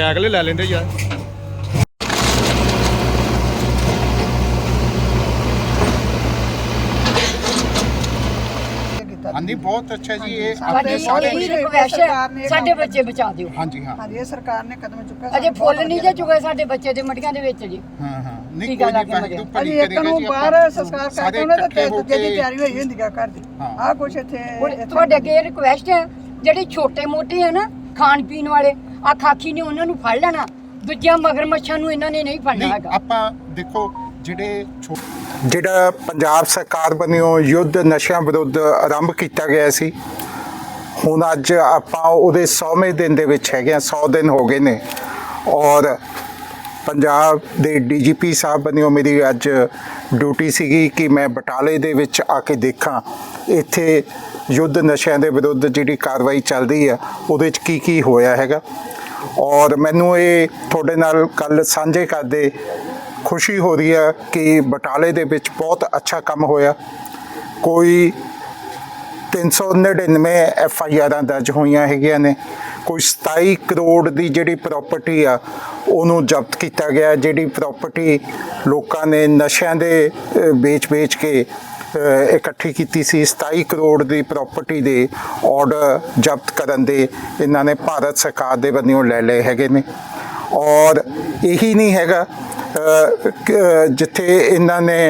ਅਗਲੇ ਲੈ ਲੈਂਦੇ ਯਾਰ। ਹਾਂਜੀ ਬਹੁਤ ਅੱਛਾ ਜੀ ਇਹ ਸਾਡੀ ਆਪਣੇ ਸਾਰੇ ਹੈ ਸਾਡੇ ਬੱਚੇ ਬਚਾ ਦਿਓ। ਹਾਂਜੀ ਹਾਂ। ਹਾਂਜੀ ਇਹ ਸਰਕਾਰ ਨੇ ਕਦਮ ਚੁੱਕਿਆ ਅਜੇ ਫੁੱਲ ਨਹੀਂ ਜੇ ਚੁਗੇ ਸਾਡੇ ਬੱਚੇ ਦੇ ਮਟੀਆਂ ਦੇ ਵਿੱਚ ਜੀ। ਹਾਂ ਹਾਂ। ਨਹੀਂ ਕੋਈ ਨਹੀਂ ਇੱਕ ਕਰੇਗਾ ਨੂੰ ਜੀ ਬਾਹਰ ਆਪਾਂ ਸੰਸਕਾਰ ਸਾਰੇ ਕਰਕੇ ਉਹਨਾਂ ਦੇ ਹੋ ਦੂਜੇ ਦੀ ਤਿਆਰੀ ਹੋਈ ਹੁੰਦੀ ਆ ਘਰ ਦੀ। ਕੁਛ ਇੱਥੇ ਤੁਹਾਡੇ ਅੱਗੇ ਰਿਕਵੈਸਟ ਹੈ ਜਿਹੜੇ ਛੋਟੇ ਮੋਟੇ ਆ ਨਾ ਖਾਣ ਪੀਣ ਵਾਲੇ ਆ ਖਾਕੀ ਨੇ ਉਹਨਾਂ ਨੂੰ ਫੜ ਲੈਣਾ। ਦੂਜਿਆਂ ਮਗਰਮੱਛਾਂ ਨੂੰ ਇਹਨਾਂ ਨੇ ਨਹੀਂ ਫੜਨਾ ਨਹੀਂ ਹੈਗਾ। ਆਪਾਂ ਦੇਖੋ ਜਿਹੜੇ ਜਿਹੜਾ ਪੰਜਾਬ ਸਰਕਾਰ ਵੱਲੋਂ ਯੁੱਧ ਨਸ਼ਿਆਂ ਵਿਰੁੱਧ ਆਰੰਭ ਕੀਤਾ ਗਿਆ ਸੀ ਹੁਣ ਅੱਜ ਆਪਾਂ ਉਹਦੇ 100ਵੇਂ ਦਿਨ ਦੇ ਵਿੱਚ ਹੈਗੇ ਆ 100 ਦਿਨ ਹੋ ਗਏ ਨੇ। ਔਰ ਪੰਜਾਬ ਦੇ ਡੀਜੀਪੀ ਸਾਹਿਬ ਵੱਲੋਂ ਮੇਰੀ ਅੱਜ ਡਿਊਟੀ ਸੀਗੀ ਕਿ ਮੈਂ ਬਟਾਲੇ ਦੇ ਵਿੱਚ ਆ ਕੇ ਦੇਖਾਂ। ਇੱਥੇ ਯੁੱਧ ਨਸ਼ਿਆਂ ਦੇ ਵਿਰੁੱਧ ਜਿਹੜੀ ਕਾਰਵਾਈ ਚੱਲਦੀ ਆ, ਉਹਦੇ 'ਚ ਕੀ ਕੀ ਹੋਇਆ ਹੈਗਾ? ਔਰ ਮੈਨੂੰ ਇਹ ਤੁਹਾਡੇ ਨਾਲ ਕੱਲ ਸਾਂਝੇ ਕਰਦੇ ਖੁਸ਼ੀ ਹੋ ਰਹੀ ਹੈ ਕਿ ਬਟਾਲੇ ਦੇ ਵਿੱਚ ਬਹੁਤ ਅੱਛਾ ਕੰਮ ਹੋਇਆ। ਕੋਈ 399 ਐਫ ਆਈ ਆਰਾਂ ਦਰਜ ਹੋਈਆਂ ਹੈਗੀਆਂ ਨੇ। ਕੋਈ 27 ਕਰੋੜ ਦੀ ਜਿਹੜੀ ਪ੍ਰਾਪਰਟੀ ਆ, ਉਹਨੂੰ ਜ਼ਬਤ ਕੀਤਾ ਗਿਆ, ਜਿਹੜੀ ਪ੍ਰਾਪਰਟੀ ਲੋਕਾਂ ਨੇ ਨਸ਼ਿਆਂ ਦੇ ਵੇਚ-ਵੇਚ ਕੇ ਇਕੱਠੀ ਕੀਤੀ ਸੀ। 27 ਕਰੋੜ ਦੀ ਪ੍ਰਾਪਰਟੀ ਦੇ ਆਰਡਰ ਜ਼ਬਤ ਕਰਨ ਦੇ ਇਹਨਾਂ ਨੇ ਭਾਰਤ ਸਰਕਾਰ ਦੇ ਵੱਲੋਂ ਲੈ ਲਏ ਹੈਗੇ ਨੇ। ਔਰ ਇਹੀ ਨਹੀਂ ਹੈਗਾ ਜਿੱਥੇ ਇਹਨਾਂ ਨੇ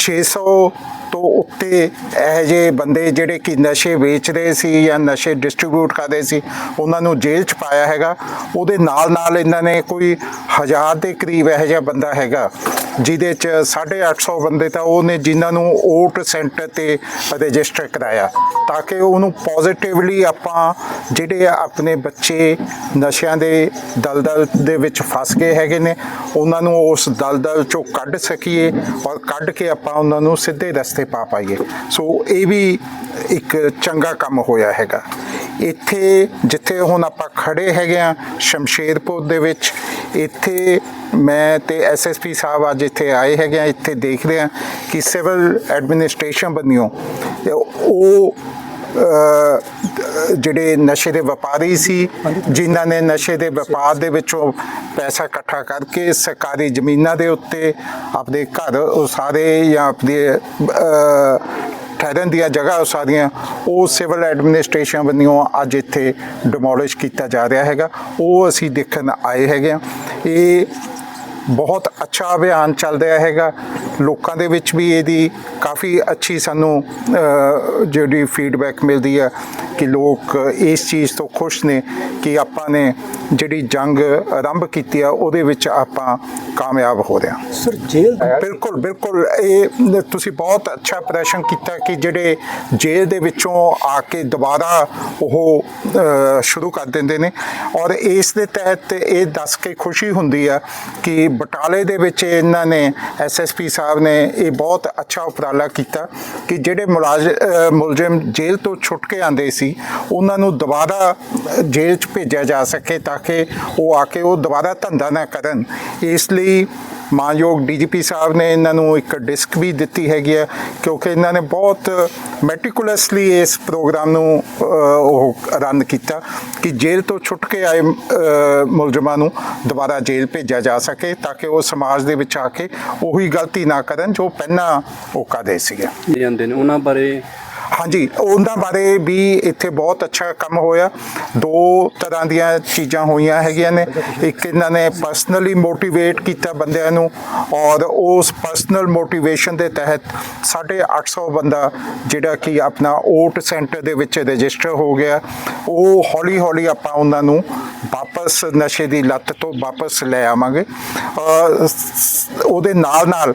600 ਤੋਂ ਉੱਤੇ ਇਹ ਜਿਹੇ ਬੰਦੇ ਜਿਹੜੇ ਕਿ ਨਸ਼ੇ ਵੇਚ ਰਹੇ ਸੀ ਜਾਂ ਨਸ਼ੇ ਡਿਸਟ੍ਰੀਬਿਊਟ ਕਰ ਰਹੇ ਸੀ, ਉਹਨਾਂ ਨੂੰ ਜੇਲ੍ਹ 'ਚ ਪਾਇਆ ਹੈਗਾ। ਉਹਦੇ ਨਾਲ ਨਾਲ ਇਹਨਾਂ ਨੇ ਕੋਈ ਹਜ਼ਾਰ ਦੇ ਕਰੀਬ ਇਹ ਜਿਹਾ ਬੰਦਾ ਹੈਗਾ। ਜਿਹਦੇ 'ਚ 850 ਬੰਦੇ ਤਾਂ ਉਹ ਨੇ ਜਿਨ੍ਹਾਂ ਨੂੰ ਓਟ ਸੈਂਟਰ ਤੇ ਰਜਿਸਟਰ ਕਰਾਇਆ। ਤਾਂ ਕਿ ਉਹਨੂੰ ਪੋਜ਼ਿਟਿਵਲੀ ਆਪਾਂ ਜਿਹੜੇ ਆਪਣੇ ਬੱਚੇ ਨਸ਼ਿਆਂ ਦੇ ਦਲਦਲ ਦੇ ਵਿੱਚ ਫਸ ਗਏ ਹੈਗੇ ਨੇ, ਉਹਨਾਂ ਨੂੰ ਉਸ ਦਲਦਲ ਚੋਂ ਕੱਢ ਸਕੀਏ ਔਰ ਕੱਢ ਕੇ ਆਪਾਂ ਉਹਨਾਂ ਨੂੰ ਸਿੱਧੇ ਰਸਤੇ ਪਾ ਪਾਈਏ। ਸੋ ਇਹ ਵੀ ਇੱਕ ਚੰਗਾ ਕੰਮ ਹੋਇਆ ਹੈਗਾ। ਇੱਥੇ ਜਿੱਥੇ ਹੁਣ ਆਪਾਂ ਖੜੇ ਹੈਗੇ ਆ ਸ਼ਮਸ਼ੇਰਪੁਰ ਦੇ ਵਿੱਚ ਇੱਥੇ ਮੈਂ ਤੇ ਐਸਐਸਪੀ ਸਾਹਿਬ ਅੱਜ ਇੱਥੇ ਆਏ ਹੈਗੇ ਆ ਇੱਥੇ ਦੇਖ ਰਹੇ ਆ ਕਿ ਸਿਵਲ ਐਡਮਿਨਿਸਟ੍ਰੇਸ਼ਨ ਬੰਨਿਓ ਉਹ ਜਿਹੜੇ ਨਸ਼ੇ ਦੇ ਵਪਾਰੀ ਸੀ ਜਿਨ੍ਹਾਂ ਨੇ ਨਸ਼ੇ ਦੇ ਵਪਾਰ ਦੇ ਵਿੱਚੋਂ ਪੈਸਾ ਇਕੱਠਾ ਕਰਕੇ ਸਰਕਾਰੀ ਜ਼ਮੀਨਾਂ ਦੇ ਉੱਤੇ ਆਪਣੇ ਘਰ ਉਸਾਰੇ ਜਾਂ ਆਪਣੇ ਠਹਿਰਨ ਦੀਆਂ ਜਗ੍ਹਾ ਸਾਰੀਆਂ, ਉਹ ਸਿਵਲ ਐਡਮਿਨਿਸਟ੍ਰੇਸ਼ਨ ਵੱਲੋਂ ਅੱਜ ਇੱਥੇ ਡਿਮੋਲਿਸ਼ ਕੀਤਾ ਜਾ ਰਿਹਾ ਹੈਗਾ। ਉਹ ਅਸੀਂ ਦੇਖਣ ਆਏ ਹੈਗੇ ਆ ਇਹ ਬਹੁਤ ਅੱਛਾ ਅਭਿਆਨ ਚੱਲ ਰਿਹਾ ਹੈਗਾ। ਲੋਕਾਂ ਦੇ ਵਿੱਚ ਵੀ ਇਹਦੀ ਕਾਫੀ ਅੱਛੀ ਸਾਨੂੰ ਜਿਹੜੀ ਫੀਡਬੈਕ ਮਿਲਦੀ ਹੈ ਕਿ ਲੋਕ ਇਸ ਚੀਜ਼ ਤੋਂ ਖੁਸ਼ ਨੇ ਕਿ ਆਪਾਂ ਨੇ ਜਿਹੜੀ ਜੰਗ ਆਰੰਭ ਕੀਤੀ ਆ ਉਹਦੇ ਵਿੱਚ ਆਪਾਂ ਕਾਮਯਾਬ ਹੋ ਰਹੇ ਹਾਂ। ਸਰ ਜੇਲ੍ਹ ਬਿਲਕੁਲ ਬਿਲਕੁਲ। ਇਹ ਤੁਸੀਂ ਬਹੁਤ ਅੱਛਾ ਪ੍ਰਸ਼ਨ ਕੀਤਾ ਕਿ ਜਿਹੜੇ ਜੇਲ੍ਹ ਦੇ ਵਿੱਚੋਂ ਆ ਕੇ ਦੁਬਾਰਾ ਉਹ ਸ਼ੁਰੂ ਕਰ ਦਿੰਦੇ ਨੇ ਔਰ ਇਸ ਦੇ ਤਹਿਤ ਇਹ ਦੱਸ ਕੇ ਖੁਸ਼ੀ ਹੁੰਦੀ ਆ ਕਿ ਬਟਾਲੇ ਦੇ ਵਿੱਚ ਇਹਨਾਂ ਨੇ ਐਸਐਸਪੀ ਸਾਹਿਬ ਸਾਹਿਬ ਨੇ ਇਹ ਬਹੁਤ ਅੱਛਾ ਉਪਰਾਲਾ ਕੀਤਾ ਕਿ ਜਿਹੜੇ ਮੁਲਾਜ਼ ਮੁਲਜ਼ਮ ਜੇਲ੍ਹ ਤੋਂ ਛੁੱਟ ਕੇ ਆਂਦੇ ਸੀ, ਉਹਨਾਂ ਨੂੰ ਦੁਬਾਰਾ ਜੇਲ੍ਹ 'ਚ ਭੇਜਿਆ ਜਾ ਸਕੇ ਤਾਂ ਕਿ ਉਹ ਆ ਕੇ ਉਹ ਦੁਬਾਰਾ ਧੰਦਾ ਨਾ ਕਰਨ। ਇਸ ਲਈ ਮਾਨਯੋਗ ਡੀਜੀਪੀ ਸਾਹਿਬ ਨੇ ਇਹਨਾਂ ਨੂੰ ਇੱਕ ਡਿਸਕ ਵੀ ਦਿੱਤੀ ਹੈਗੀ ਹੈ, ਕਿਉਂਕਿ ਇਹਨਾਂ ਨੇ ਬਹੁਤ ਮੈਟੀਕੂਲਸਲੀ ਇਸ ਪ੍ਰੋਗਰਾਮ ਨੂੰ ਉਹ ਰਨ ਕੀਤਾ ਕਿ ਜੇਲ੍ਹ ਤੋਂ ਛੁੱਟ ਕੇ ਆਏ ਮੁਲਜ਼ਮਾਂ ਨੂੰ ਦੁਬਾਰਾ ਜੇਲ੍ਹ ਭੇਜਿਆ ਜਾ ਸਕੇ ਤਾਂ ਕਿ ਉਹ ਸਮਾਜ ਦੇ ਵਿੱਚ ਆ ਕੇ ਉਹੀ ਗਲਤੀ ਨਾ ਕਰਨ ਜੋ ਪਹਿਲਾਂ ਉਹ ਕਰਦੇ ਸੀਗੇ। ਜਾਂਦੇ ਨੇ। ਉਹਨਾਂ ਬਾਰੇ ਹਾਂਜੀ, ਉਹਨਾਂ ਬਾਰੇ ਵੀ ਇੱਥੇ ਬਹੁਤ ਅੱਛਾ ਕੰਮ ਹੋਇਆ। ਦੋ ਤਰ੍ਹਾਂ ਦੀਆਂ ਚੀਜ਼ਾਂ ਹੋਈਆਂ ਹੈਗੀਆਂ ਨੇ। ਇੱਕ ਇਹਨਾਂ ਨੇ ਪਰਸਨਲੀ ਮੋਟੀਵੇਟ ਕੀਤਾ ਬੰਦਿਆਂ ਨੂੰ ਔਰ ਉਸ ਪਰਸਨਲ ਮੋਟੀਵੇਸ਼ਨ ਦੇ ਤਹਿਤ 850 ਬੰਦਾ ਜਿਹੜਾ ਕਿ ਆਪਣਾ ਓਟ ਸੈਂਟਰ ਦੇ ਵਿੱਚ ਰਜਿਸਟਰ ਹੋ ਗਿਆ। ਉਹ ਹੌਲੀ ਹੌਲੀ ਆਪਾਂ ਉਹਨਾਂ ਨੂੰ ਵਾਪਸ ਨਸ਼ੇ ਦੀ ਲੱਤ ਤੋਂ ਵਾਪਸ ਲੈ ਆਵਾਂਗੇ। ਉਹਦੇ ਨਾਲ ਨਾਲ